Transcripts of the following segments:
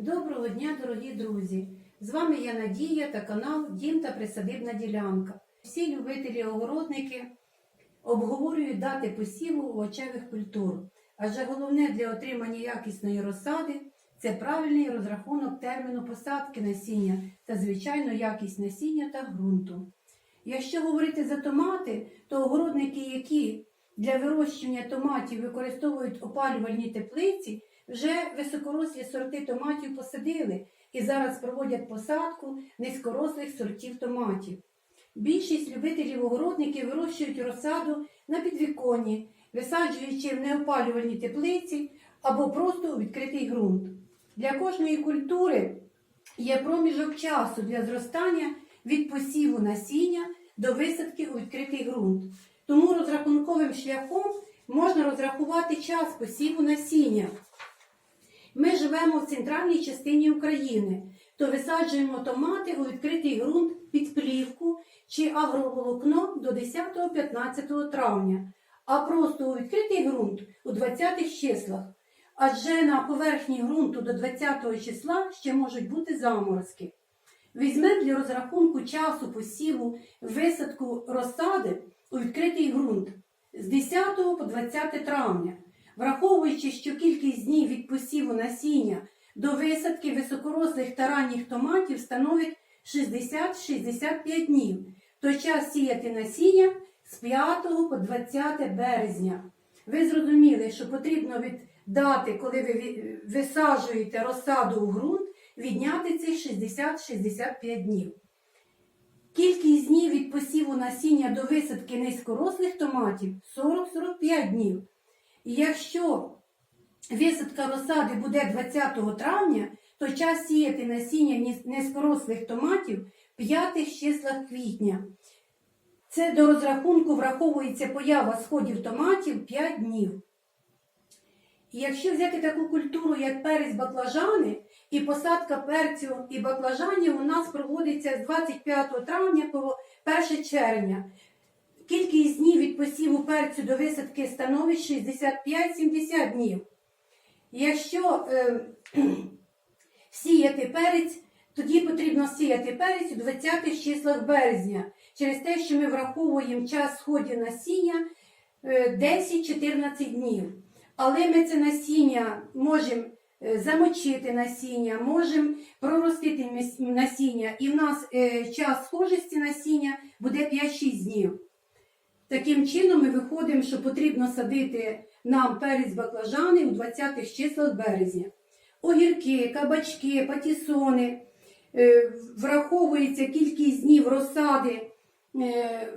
Доброго дня, дорогі друзі! З вами я Надія та канал Дім та Присадибна ділянка. Всі любителі-огородники обговорюють дати посіву овочевих культур, адже головне для отримання якісної розсади це правильний розрахунок терміну посадки насіння та, звичайно, якість насіння та ґрунту. Якщо говорити за томати, то огородники, які для вирощування томатів використовують опалювальні теплиці, вже високорослі сорти томатів посадили і зараз проводять посадку низькорослих сортів томатів. Більшість любителів огородників вирощують розсаду на підвіконні, висаджуючи в неопалювальні теплиці або просто у відкритий ґрунт. Для кожної культури є проміжок часу для зростання від посіву насіння до висадки у відкритий ґрунт. Тому розрахунковим шляхом можна розрахувати час посіву насіння. Ми живемо в центральній частині України, то висаджуємо томати у відкритий ґрунт під плівку чи агроволокно до 10-15 травня, а просто у відкритий ґрунт у 20-х числах. Адже на поверхні ґрунту до 20 числа ще можуть бути заморозки. Візьмемо для розрахунку часу посіву висадку розсади у відкритий ґрунт з 10 по 20 травня. Враховуючи, що кількість днів від посіву насіння до висадки високорослих та ранніх томатів становить 60-65 днів, то час сіяти насіння з 5 по 20 березня. Ви зрозуміли, що потрібно від дати, коли ви висаджуєте розсаду у ґрунт, відняти цих 60-65 днів. Кількість днів від посіву насіння до висадки низькорослих томатів 40-45 днів. І якщо висадка розсади буде 20 травня, то час сіяти насіння низькорослих томатів в п'ятих числах квітня. Це до розрахунку враховується поява сходів томатів 5 днів. І якщо взяти таку культуру, як перець баклажани, і посадка перцю і баклажанів у нас проводиться з 25 травня по 1 червня. Кількість днів від посіву перцю до висадки становить 65-70 днів. Якщо е, сіяти перець, тоді потрібно сіяти перець у 20 числах березня, через те, що ми враховуємо час сходів насіння е, 10-14 днів. Але ми це насіння можемо е, замочити насіння, можемо проростити насіння, і в нас е, час схожості насіння буде 5-6 днів. Таким чином ми виходимо, що потрібно садити нам перець баклажани у 20-х числах березня. Огірки, кабачки, патісони, е, враховується кількість днів розсади, е,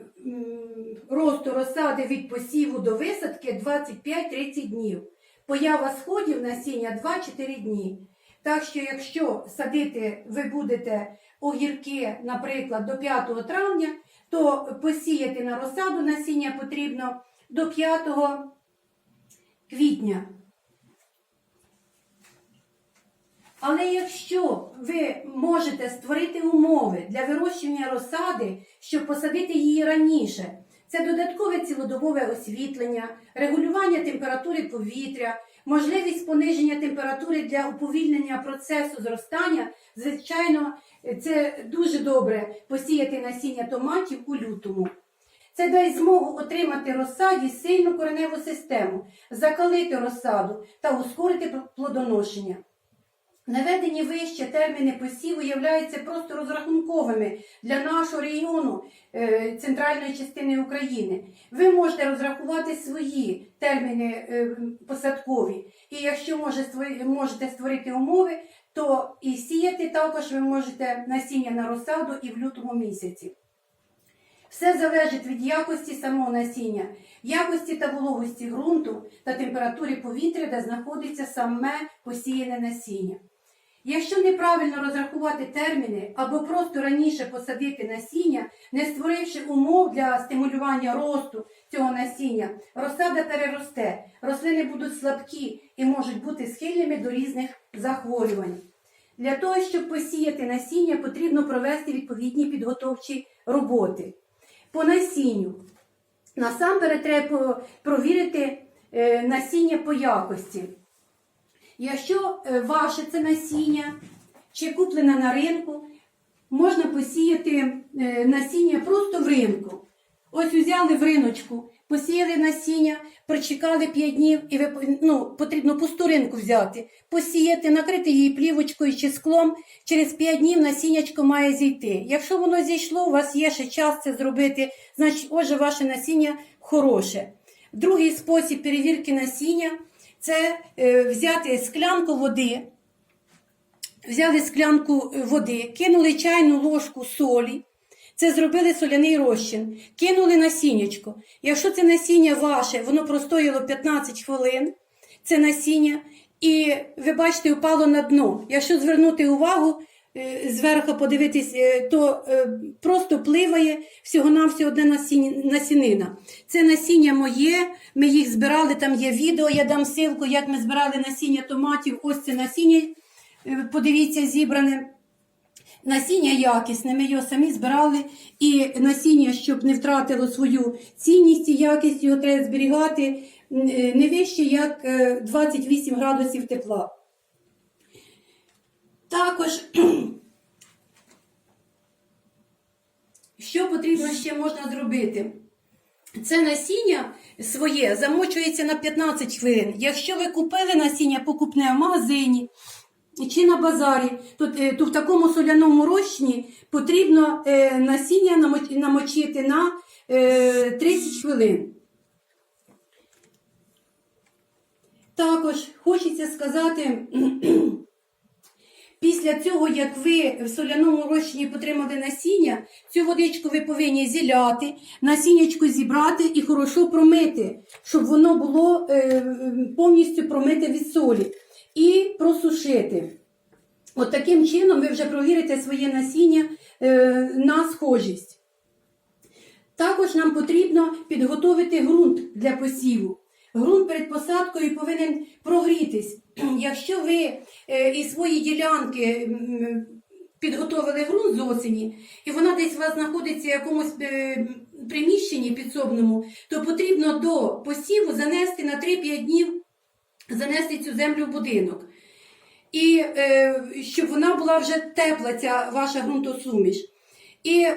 росту розсади від посіву до висадки 25-30 днів. Поява сходів насіння 2-4 дні. Так що, якщо садити ви будете огірки, наприклад, до 5 травня, то посіяти на розсаду насіння потрібно до 5 квітня. Але якщо ви можете створити умови для вирощування розсади, щоб посадити її раніше, це додаткове цілодобове освітлення, регулювання температури повітря, можливість пониження температури для уповільнення процесу зростання, звичайно, це дуже добре посіяти насіння томатів у лютому. Це дасть змогу отримати розсаді сильну кореневу систему, закалити розсаду та ускорити плодоношення. Наведені вище терміни посіву являються просто розрахунковими для нашого регіону е, центральної частини України. Ви можете розрахувати свої терміни е, посадкові, і якщо можете створити умови, то і сіяти також ви можете насіння на розсаду і в лютому місяці. Все залежить від якості самого насіння, якості та вологості ґрунту та температури повітря, де знаходиться саме посіяне насіння. Якщо неправильно розрахувати терміни або просто раніше посадити насіння, не створивши умов для стимулювання росту цього насіння, розсада переросте, рослини будуть слабкі і можуть бути схильними до різних захворювань. Для того, щоб посіяти насіння, потрібно провести відповідні підготовчі роботи. По насінню. Насамперед треба провірити е, насіння по якості. Якщо е, ваше це насіння чи куплене на ринку, можна посіяти е, насіння просто в ринку. Ось взяли в риночку, посіяли насіння, прочекали 5 днів, і ви, ну, потрібно пусту ринку взяти, посіяти, накрити її плівочкою чи склом. Через 5 днів насіннячко має зійти. Якщо воно зійшло, у вас є ще час це зробити, значить, отже, ваше насіння хороше. Другий спосіб перевірки насіння це е, взяти склянку води, взяли склянку е, води, кинули чайну ложку солі. Це зробили соляний розчин, кинули насіннячко. Якщо це насіння ваше, воно простояло 15 хвилин, це насіння, і ви бачите, упало на дно. Якщо звернути увагу, зверху подивитись, е, то е, просто пливає всього-навсього одна насінина. Це насіння моє, ми їх збирали, там є відео, я дам ссылку, як ми збирали насіння томатів. Ось це насіння, е, подивіться, зібране. Насіння якісне, ми його самі збирали, і насіння, щоб не втратило свою цінність і якість, його треба зберігати е, не вище, як е, 28 градусів тепла. Також, що потрібно ще можна зробити? Це насіння своє замочується на 15 хвилин. Якщо ви купили насіння покупне в магазині, чи на базарі, то, е, то в такому соляному розчині потрібно е, насіння намочити на е, 30 хвилин. Також хочеться сказати, після цього, як ви в соляному розчині потримали насіння, цю водичку ви повинні зіляти, насіннячко зібрати і хорошо промити, щоб воно було е, повністю промите від солі. І просушити. От таким чином ви вже провірите своє насіння е, на схожість. Також нам потрібно підготовити ґрунт для посіву. Ґрунт перед посадкою повинен прогрітись. Якщо ви е, із своєї ділянки підготовили ґрунт з осені, і вона десь у вас знаходиться в якомусь е, приміщенні підсобному, то потрібно до посіву занести на 3-5 днів занести цю землю в будинок. І е, щоб вона була вже тепла, ця ваша ґрунтосуміш. І, і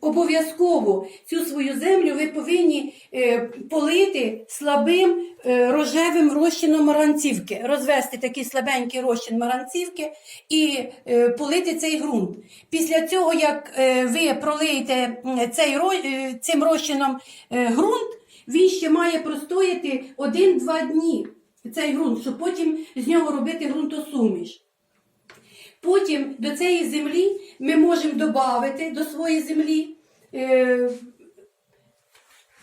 обов'язково цю свою землю ви повинні е, полити слабим е, рожевим розчином маранцівки, розвести такий слабенький розчин маранцівки і е, полити цей ґрунт. Після цього, як ви пролиєте цей, цим розчином ґрунт, він ще має простояти 1-2 дні цей ґрунт, щоб потім з нього робити ґрунтосуміш. Потім до цієї землі ми можемо додати до своєї землі е,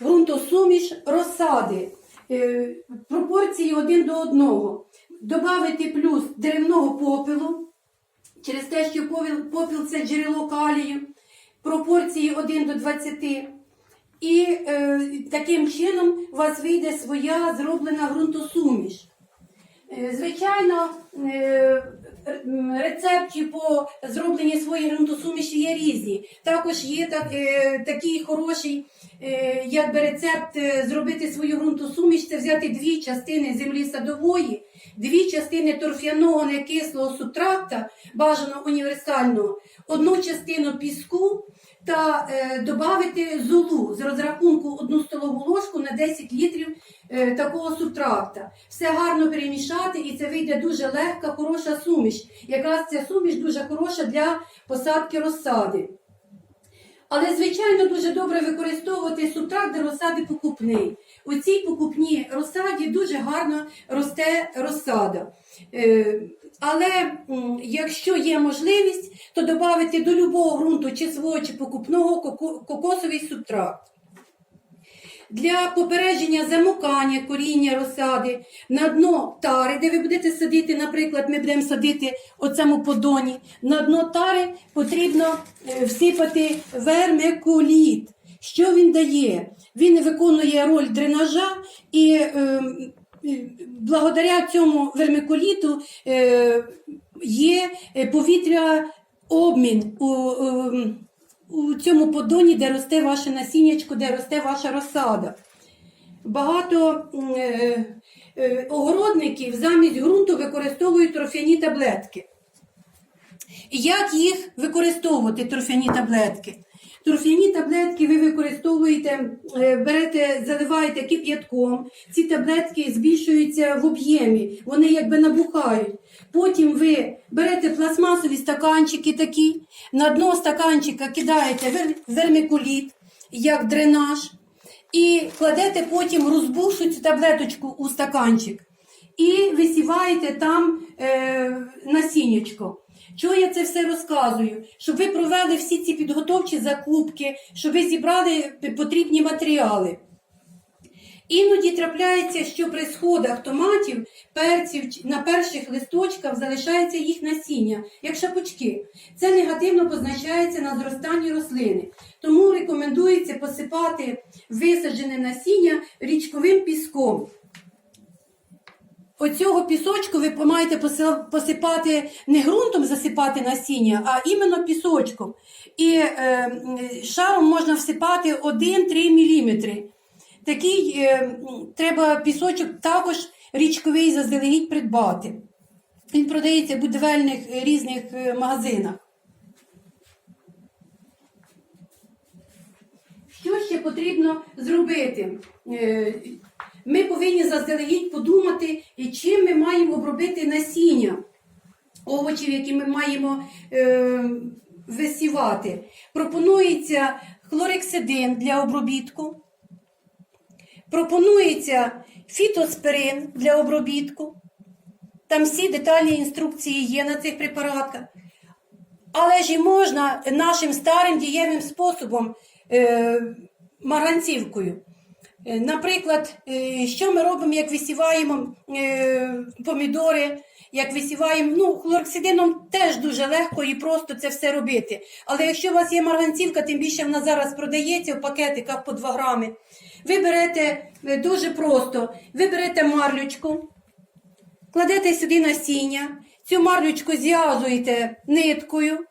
ґрунтосуміш розсади е, пропорції один до одного. Добавити плюс деревного попелу, через те, що попіл, попіл це джерело калію, пропорції 1 до 20. І е, таким чином у вас вийде своя зроблена ґрунтосуміш. Е, Звичайно, е, м, рецепти по зробленні своєї ґрунтосуміші є різні. Також є так, е, такий хороший е, якби рецепт е, зробити свою ґрунтосуміш, це взяти дві частини землі садової, дві частини торфяного некислого субтракта, бажано універсального, одну частину піску та е, додати золу з розрахунку одну столову ложку на 10 літрів е, такого субтракта. Все гарно перемішати, і це вийде дуже легка, хороша суміш. Якраз ця суміш дуже хороша для посадки розсади. Але, звичайно, дуже добре використовувати субтракт для розсади покупний. У цій покупній розсаді дуже гарно росте розсада. Е, але якщо є можливість, то додати до любого ґрунту, чи свого, чи покупного кокосовий субтракт. Для попередження замокання коріння розсади на дно тари, де ви будете садити, наприклад, ми будемо садити у цьому подоні, на дно тари потрібно е, всипати вермикуліт. Що він дає? Він виконує роль дренажа і е, е, благодаря цьому вермикуліту е, є е, повітря обмін у, е, у цьому подоні, де росте ваше насіннячко, де росте ваша розсада. Багато е, е, огородників замість ґрунту використовують торфяні таблетки. Як їх використовувати, торфяні таблетки? Торфяні таблетки ви використовуєте, е, берете, заливаєте кип'ятком, ці таблетки збільшуються в об'ємі, вони якби набухають. Потім ви берете пластмасові стаканчики такі, на дно стаканчика кидаєте вер- вермикуліт, як дренаж, і кладете потім розбувшу цю таблеточку у стаканчик і висіваєте там е, насіннячко. Чого я це все розказую? Щоб ви провели всі ці підготовчі закупки, щоб ви зібрали потрібні матеріали. Іноді трапляється, що при сходах томатів, перців на перших листочках залишається їх насіння, як шапочки. Це негативно позначається на зростанні рослини. Тому рекомендується посипати висаджене насіння річковим піском. Оцього пісочку ви маєте посипати не ґрунтом засипати насіння, а іменно пісочком. І е, шаром можна всипати 1-3 мм. Такий е, треба пісочок також річковий заздалегідь придбати. Він продається в будівельних е, різних е, магазинах. Що ще потрібно зробити? Ми повинні заздалегідь подумати, чим ми маємо обробити насіння овочів, які ми маємо е, висівати. Пропонується хлорексидин для обробітку. Пропонується фітоспирин для обробітку. Там всі детальні інструкції є на цих препаратках. Але ж і можна нашим старим дієвим способом е, марганцівкою. Е, Наприклад, е, що ми робимо, як висіваємо е, помідори, як висіваємо, ну, хлороксидином теж дуже легко і просто це все робити. Але якщо у вас є марганцівка, тим більше вона зараз продається в пакетиках по 2 грами. Ви берете дуже просто, ви берете марлючку, кладете сюди насіння, цю марлючку зв'язуєте ниткою.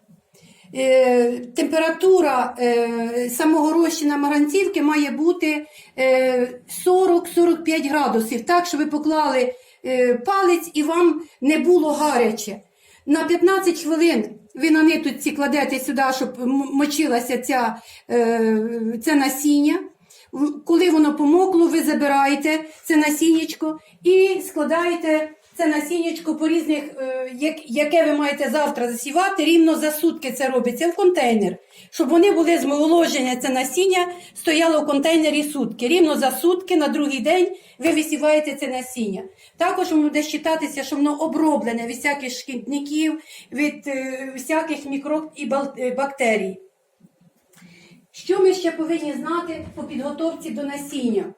Е, температура е, самого розчина марганцівки має бути е, 40-45 градусів, так, щоб ви поклали е, палець і вам не було гаряче. На 15 хвилин ви на ниточці кладете сюди, щоб мочилася ця, е, це насіння. Коли воно помокло, ви забираєте це насіннячко і складаєте це насіннячко по різних, е, яке ви маєте завтра засівати, рівно за сутки це робиться в контейнер. Щоб вони були змоложення, це насіння стояло в контейнері сутки. Рівно за сутки на другий день ви висіваєте це насіння. Також буде вважатися, що воно оброблене від всяких шкідників, від е, всяких мікроб і е, бактерій. Що ми ще повинні знати по підготовці до насіння?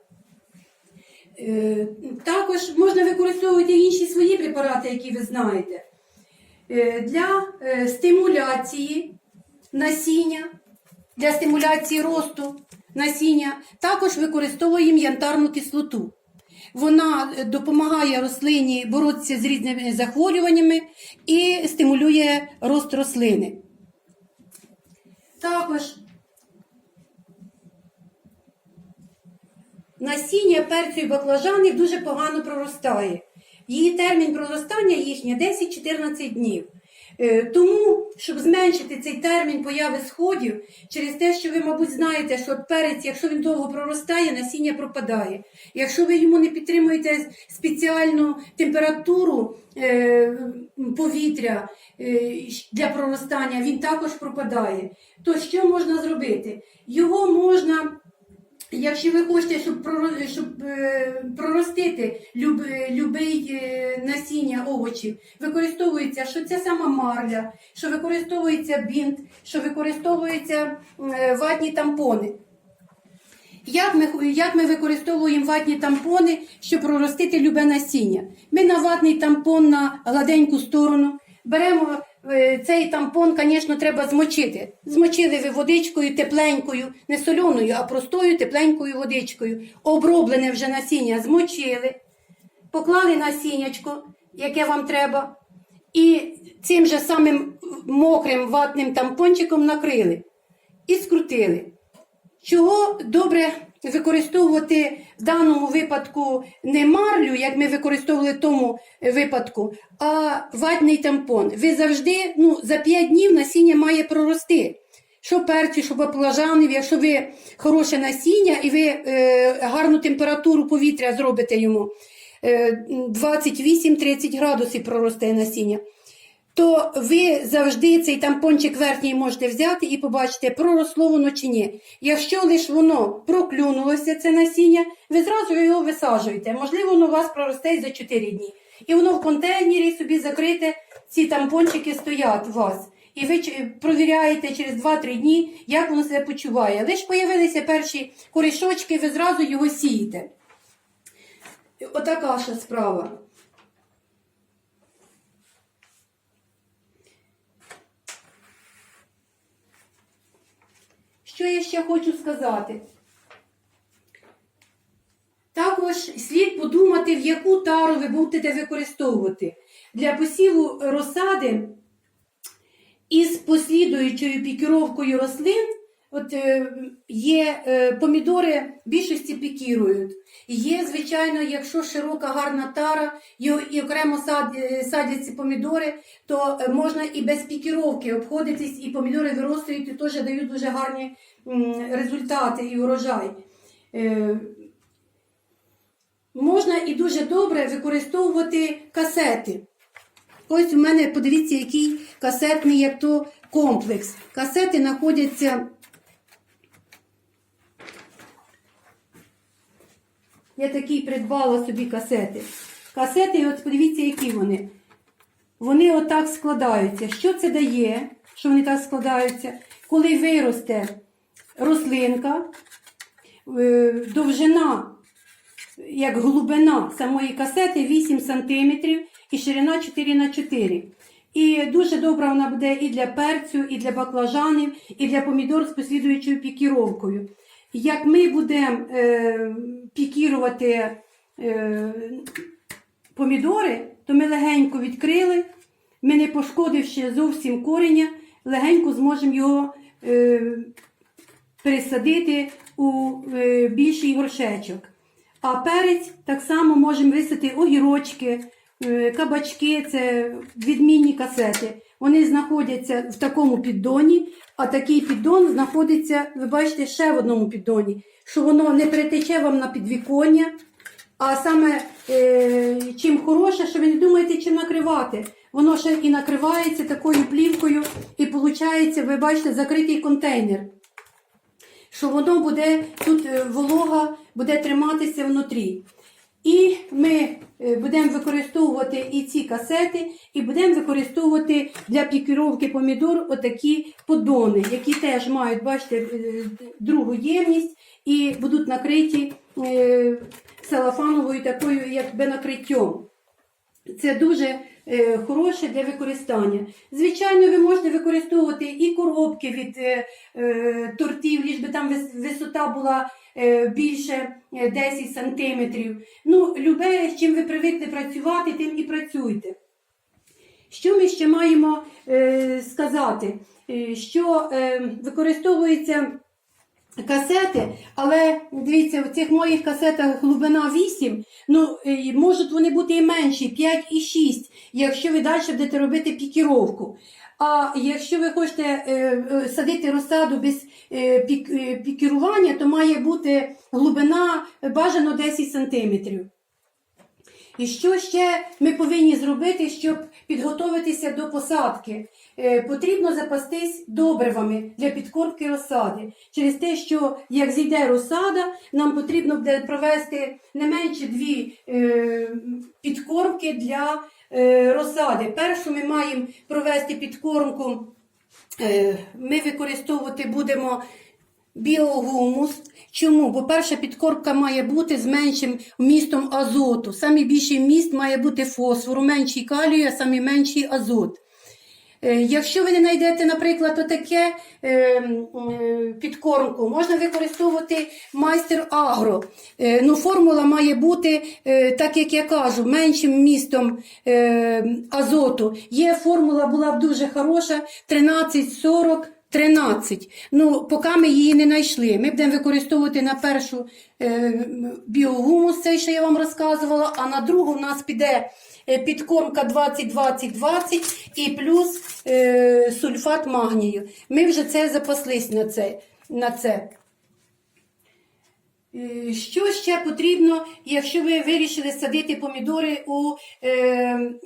Е, Також можна використовувати інші свої препарати, які ви знаєте. Е, Для е, стимуляції насіння, для стимуляції росту насіння, також використовуємо янтарну кислоту. Вона допомагає рослині боротися з різними захворюваннями і стимулює рост рослини. Також насіння перцю і баклажанів дуже погано проростає. Її термін проростання їхнє 10-14 днів. Е, Тому, щоб зменшити цей термін появи сходів, через те, що ви, мабуть, знаєте, що перець, якщо він довго проростає, насіння пропадає. Якщо ви йому не підтримуєте спеціальну температуру е, повітря е, для проростання, він також пропадає. То що можна зробити? Його можна Якщо ви хочете, щоб, щоб е, проростити люб, любий е, насіння овочів, використовується, що це сама марля, що використовується бінт, що використовуються е, ватні тампони. Як ми, як ми використовуємо ватні тампони, щоб проростити любе насіння? Ми на ватний тампон на гладеньку сторону беремо цей тампон, звісно, треба змочити. Змочили ви водичкою тепленькою, не соленою, а простою тепленькою водичкою. Оброблене вже насіння змочили, поклали насіннячко, яке вам треба, і цим же самим мокрим ватним тампончиком накрили і скрутили. Чого добре використовувати в даному випадку не марлю, як ми використовували в тому випадку, а ватний тампон. Ви завжди ну, за 5 днів насіння має прорости. Що перці, що баклажанів, якщо ви хороше насіння і ви е, гарну температуру повітря зробите йому, е, 28-30 градусів проросте насіння, то ви завжди цей тампончик верхній можете взяти і побачите, проросло воно чи ні. Якщо лише воно проклюнулося, це насіння, ви зразу його висаджуєте. Можливо, воно у вас проросте за 4 дні. І воно в контейнері собі закрите, ці тампончики стоять у вас. І ви провіряєте через 2-3 дні, як воно себе почуває. Лише появилися перші корішочки, ви зразу його сієте. Отака ж справа. Що я ще хочу сказати? Також слід подумати, в яку тару ви будете використовувати. Для посіву розсади із послідуючою пікіровкою рослин от, е, є е, помідори більшості пікірують. Є, звичайно, якщо широка гарна тара і окремо сад, е, садять ці помідори, то е, можна і без пікіровки обходитись, і помідори виростають і теж дають дуже гарні результати і урожай. Е, Можна і дуже добре використовувати касети. Ось у мене, подивіться, який касетний як то комплекс. Касети знаходяться. Я такий придбала собі касети. Касети, от подивіться, які вони. Вони отак складаються. Що це дає, що вони так складаються? Коли виросте рослинка, е, довжина як глибина самої касети 8 см і ширина 4 на 4 І дуже добра вона буде і для перцю, і для баклажанів, і для помідор з послідуючою пікіровкою. Як ми будемо е, пікірувати е, помідори, то ми легенько відкрили, ми не пошкодивши зовсім кореня, легенько зможемо його е, пересадити у е, більший горшечок. А перець так само можемо висити огірочки, кабачки, це відмінні касети. Вони знаходяться в такому піддоні, а такий піддон знаходиться, ви бачите, ще в одному піддоні, що воно не перетече вам на підвіконня. А саме е, чим хороше, що ви не думаєте, чим накривати. Воно ще і накривається такою плівкою, і виходить, ви бачите, закритий контейнер що воно буде тут е, волога буде триматися внутрі. І ми е, будемо використовувати і ці касети, і будемо використовувати для пікіровки помідор отакі подони, які теж мають, бачите, е, другу ємність і будуть накриті е, салафановою такою, якби накриттям. Це дуже хороше для використання. Звичайно, ви можете використовувати і коробки від е, е, тортів, ліж би там висота була е, більше е, 10 сантиметрів. Ну, любе, з чим ви привикли працювати, тим і працюйте. Що ми ще маємо е, сказати? Е, що е, використовується касети, але дивіться, в цих моїх касетах глибина 8, ну можуть вони бути і менші, 5 і 6, якщо ви далі будете робити пікіровку. А якщо ви хочете е, е, садити розсаду без е, пік, е, пікірування, то має бути глибина бажано 10 сантиметрів. І що ще ми повинні зробити, щоб підготуватися до посадки? Е, потрібно запастись добривами для підкормки розсади. Через те, що як зійде розсада, нам потрібно буде провести не менше дві е, підкормки для е, розсади. Першу ми маємо провести підкормку. Ми використовувати будемо біогумус. Чому? Бо перша підкормка має бути з меншим вмістом азоту. Самий більший вміст має бути фосфору, менший калію, а самий менший азот. Е, Якщо ви не знайдете, наприклад, отаке е, е, підкормку, можна використовувати майстер агро. Ну, формула має бути, так як я кажу, меншим вмістом е, азоту. Є формула, була б дуже хороша 13-40 13. Ну, поки ми її не знайшли. Ми будемо використовувати на першу е, біогумус, цей, що я вам розказувала, а на другу в нас піде підкормка 20-20-20 і плюс е, сульфат магнію. Ми вже це запаслись на це. На це. Е, Що ще потрібно, якщо ви вирішили садити помідори у, е, е,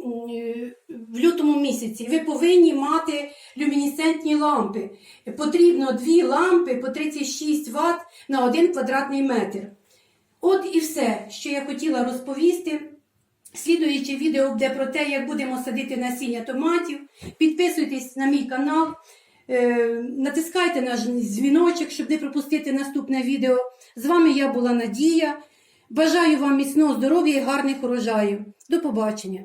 в лютому місяці? Ви повинні мати люмінесцентні лампи. Потрібно дві лампи по 36 Вт на 1 квадратний метр. От і все, що я хотіла розповісти. Слідуюче відео буде про те, як будемо садити насіння томатів. Підписуйтесь на мій канал, е, натискайте на дзвіночок, щоб не пропустити наступне відео. З вами я була Надія. Бажаю вам міцного здоров'я і гарних урожаїв. До побачення!